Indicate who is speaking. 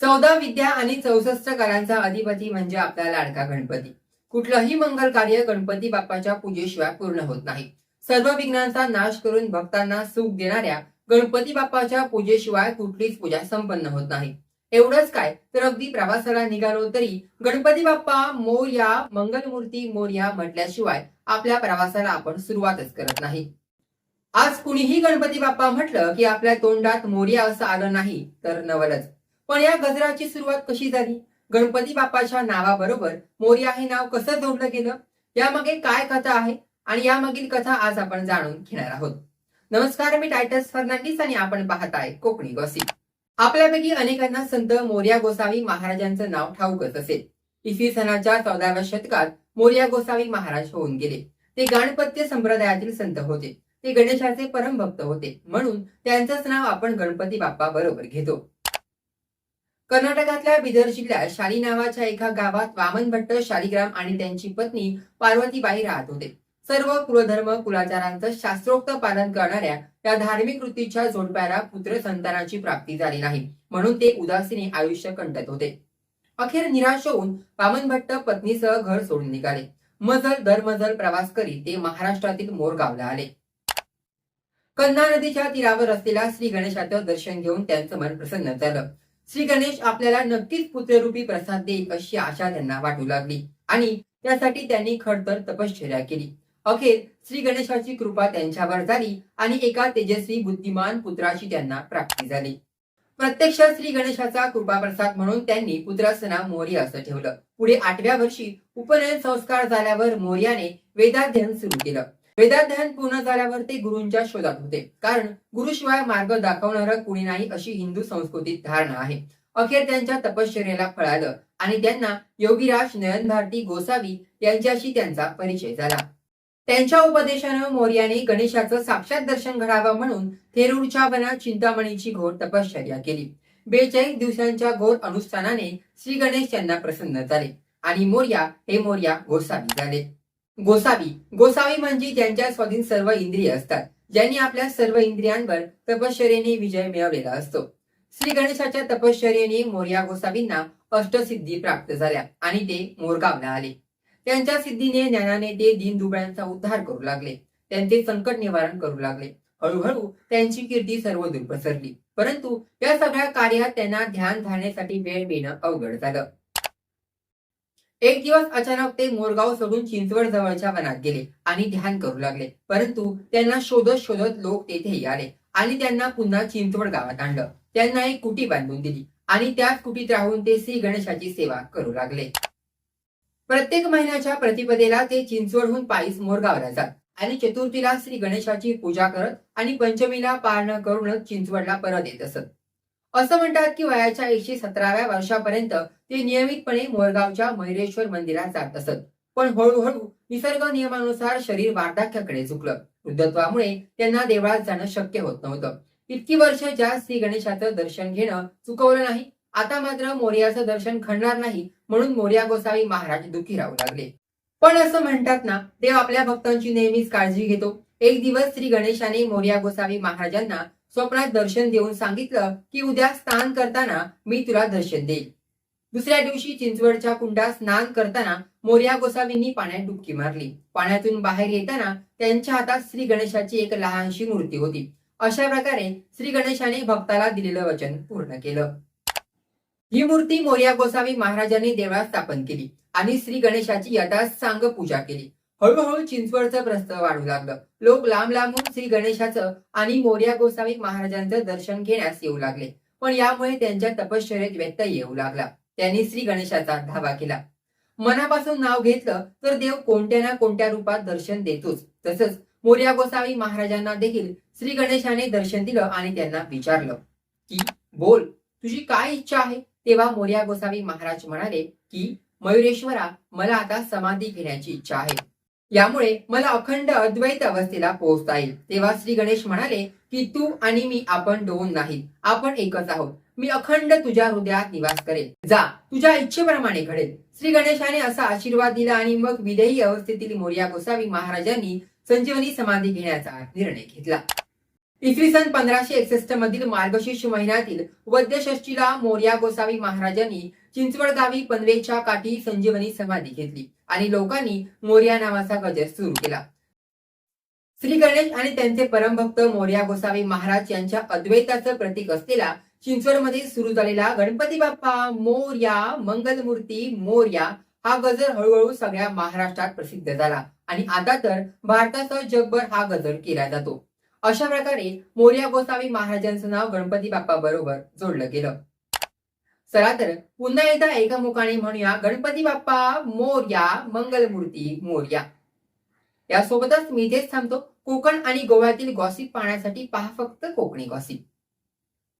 Speaker 1: चौदा विद्या आणि चौसष्ट करांचा अधिपती म्हणजे आपला लाडका गणपती. कुठलंही मंगल कार्य गणपती बाप्पाच्या पूजेशिवाय पूर्ण होत नाही. सर्व विघ्नांचा नाश करून भक्तांना सुख देणाऱ्या गणपती बाप्पाच्या पूजेशिवाय कुठलीच पूजा संपन्न होत नाही. एवढंच काय तर अगदी प्रवासाला निघालो तरी गणपती बाप्पा मोर्या मंगलमूर्ती मोर्या म्हटल्याशिवाय आपल्या प्रवासाला आपण सुरुवातच करत नाही. आज कुणीही गणपती बाप्पा म्हटलं की आपल्या तोंडात मोर्या असं आलं नाही तर नवलच. पण या गजराची सुरुवात कशी झाली? गणपती बाप्पाच्या नावाबरोबर मोर्या हे नाव कसं जोडलं गेलं? यामागे काय कथा आहे? आणि यामागील कथा आज आपण जाणून घेणार आहोत. नमस्कार मी टायटस फर्नांडिस आणि आपण पाहत आहे कोकणी गॉसिप. आपल्यापैकी अनेकांना संत मोर्या गोसावी महाराजांचं नाव ठाऊकच असेल. इसवी सणाच्या चौदाव्या शतकात मोर्या गोसावी महाराज होऊन गेले. ते गणपत्य संप्रदायातील संत होते. ते गणेशाचे परमभक्त होते. म्हणून त्यांचंच नाव आपण गणपती बाप्पा बरोबर घेतो. कर्नाटकातल्या बिदर जिल्ह्यात शाली नावाच्या एका गावात वामन भट्ट शालिग्राम आणि त्यांची पत्नी पार्वतीबाई राहत होते. सर्व कुलधर्म कुलाचारांचं शास्त्रोक्त पालन करणाऱ्या या धार्मिक वृत्तीच्या जोडप्याला पुत्र संतानाची प्राप्ती झाली नाही म्हणून ते उदासीने आयुष्य कंटत होते. अखेर निराश होऊन वामन भट्ट पत्नीसह घर सोडून निघाले. मजल दरमजल प्रवास करीत ते महाराष्ट्रातील मोरगावला आले. कन्हा नदीच्या तीरावर असलेल्या श्री गणेशाचं दर्शन घेऊन त्यांचं मन प्रसन्न झालं. श्री गणेश आपल्याला नक्कीच पुत्ररूपी प्रसाद देईल अशी आशा त्यांना वाटू लागली. आणि त्यासाठी त्यांनी खडतर तपश्चर्या केली. अखेर श्री गणेशाची कृपा त्यांच्यावर झाली आणि एका तेजस्वी बुद्धिमान पुत्राची त्यांना प्राप्ती झाली. प्रत्यक्ष श्री गणेशाचा कृपाप्रसाद म्हणून त्यांनी पुत्राचं नाव मोर्या असं ठेवलं. पुढे आठव्या वर्षी उपनयन संस्कार झाल्यावर मोर्याने वेदाध्ययन सुरू केलं. वेदाध्ययन पूर्ण झाल्यावर ते गुरुंच्या शोधात होते. कारण गुरुशिवाय मार्ग दाखवणारा कुणी नाही अशी हिंदू संस्कृतीत धारणा आहे. अखेर त्यांच्या तपश्चर्याला फळालं आणि त्यांना योगीराज नयन भारती गोसावी यांच्याशी त्यांचा परिचय झाला. त्यांच्या उपदेशानं मोर्याने गणेशाचं साक्षात दर्शन घडावं म्हणून थेरूरच्या वनात चिंतामणीची घोर तपश्चर्या केली. बेचाळीस दिवसांच्या घोर अनुष्ठानाने श्री गणेश यांना प्रसन्न झाले आणि मोर्या हे मोर्या गोसावी झाले. गोसावी. गोसावी म्हणजे ज्यांच्या स्वाधीन सर्व इंद्रिय असतात ज्यांनी आपल्या सर्व इंद्रियांवर तपश्चर्याने विजय मिळवलेला असतो. श्री गणेशाच्या तपश्चर्याने मोर्या गोसावींना अष्टसिद्धी प्राप्त झाल्या आणि ते मोरगावला आले. त्यांच्या सिद्धीने ज्ञानाने ते दीनदुबळ्यांचा उद्धार करू लागले. त्यांचे संकट निवारण करू लागले. हळूहळू त्यांची कीर्ती सर्वदूर पसरली. परंतु या सगळ्या कार्यात त्यांना ध्यान धारण्यासाठी वेळ मिळणं अवघड झालं. एक दिवस अचानक ते मोरगाव सोडून चिंचवड जवळच्या वनात गेले आणि ध्यान करू लागले. परंतु त्यांना शोधत शोधत लोक तेथेही आले आणि त्यांना पुन्हा चिंचवड गावात आणलं. त्यांना एक कुटी बांधून दिली आणि त्याच कुटीत राहून ते श्री गणेशाची सेवा करू लागले. प्रत्येक महिन्याच्या प्रतिपदेला ते चिंचवडहून पायीस मोरगावला जात आणि चतुर्थीला श्री गणेशाची पूजा करत आणि पंचमीला पारणं करूनच चिंचवडला परत येत असत. असं म्हणतात की वयाच्या एकशे सतराव्या वर्षापर्यंत ते नियमितपणे मोरगावच्या मयुरेश्वर मंदिरात जात असत. पण हळूहळू निसर्ग नियमानुसार शरीर वार्धक्याकडे झुकलं वृद्धत्वामुळे त्यांना देवळात जाणं शक्य होत नव्हतं. इतकी वर्ष ज्या श्री गणेशाचं दर्शन घेणं चुकवलं नाही आता मात्र मोर्याचं दर्शन खणणार नाही म्हणून मोर्या गोसावी महाराज दुखी राहू लागले. पण असं म्हणतात ना देव आपल्या भक्तांची नेहमीच काळजी घेतो. एक दिवस श्री गणेशाने मोर्या गोसावी महाराजांना स्वप्नात दर्शन देऊन सांगितलं की उद्या स्नान करताना मी तुला दर्शन देईल. दुसऱ्या दिवशी चिंचवडच्या कुंडात स्नान करताना मोर्या गोसावींनी पाण्यात डुबकी मारली. पाण्यातून बाहेर येताना त्यांच्या हातात श्री गणेशाची एक लहानशी मूर्ती होती. अशा प्रकारे श्री गणेशाने भक्ताला दिलेलं वचन पूर्ण केलं. ही मूर्ती मोर्या गोसावी महाराजांनी देवळात स्थापन केली आणि श्री गणेशाची यथासांग पूजा केली. हळूहळू चिंचवडचं प्रस्त वाढू लागलं. लोक लांब लांबून श्री गणेशाचं आणि मोर्या गोसावी महाराजांचं दर्शन घेण्यास येऊ लागले. पण यामुळे त्यांच्या तपश्चर्यात व्यत्यय येऊ लागला. त्यांनी श्री गणेशाचा धावा केला. मनापासून नाव घेतलं तर देव कोणत्या ना कोणत्या रूपात दर्शन देतोच. तसंच मोर्या गोसावी महाराजांना देखील श्री गणेशाने दर्शन दिलं आणि त्यांना विचारलं की बोल तुझी काय इच्छा आहे? तेव्हा मोर्या गोसावी महाराज म्हणाले की मयुरेश्वरा मला आता समाधी घेण्याची इच्छा आहे. यामुळे मला अखंड अद्वैत अवस्थेला पोहोचता येईल. तेव्हा श्री गणेश म्हणाले की तू आणि मी आपण दोन नाही आपण एकच आहोत. मी अखंड तुझ्या हृदयात निवास करेल. जा तुझ्या इच्छेप्रमाणे घडेल. श्री गणेशाने असा आशीर्वाद दिला आणि मग विदेही अवस्थेतील मोर्या गोसावी महाराजांनी संजीवनी समाधी घेण्याचा निर्णय घेतला. इसवी सन पंधराशे एकसष्ट मधील मार्गशीर्ष महिन्यातील वद्यषष्टीला मोर्या गोसावी महाराजांनी चिंचवड गावी पनवेच्या काठी संजीवनी समाधी घेतली आणि लोकांनी मोर्या नावाचा गजर सुरू केला. श्री गणेश आणि त्यांचे परमभक्त मोर्या गोसावी महाराज यांच्या अद्वैताचं प्रतीक असलेला चिंचवडमध्ये सुरू झालेला गणपती बाप्पा मोर्या मंगलमूर्ती मोर्या हा गजर हळूहळू सगळ्या महाराष्ट्रात प्रसिद्ध झाला. आणि आता तर भारतासह जगभर हा गजर केला जातो. अशा प्रकारे मोर्या गोसावी महाराजांचं नाव गणपती बाप्पा बरोबर जोडलं गेलं. चला तर पुन्हा एकदा एका मुखाने म्हणूया गणपती बाप्पा मोर्या मंगलमूर्ती मोर्या. यासोबतच मी इथेच थांबतो. कोकण आणि गोव्यातील गॉसिप पाहण्यासाठी पहा फक्त कोकणी गॉसिप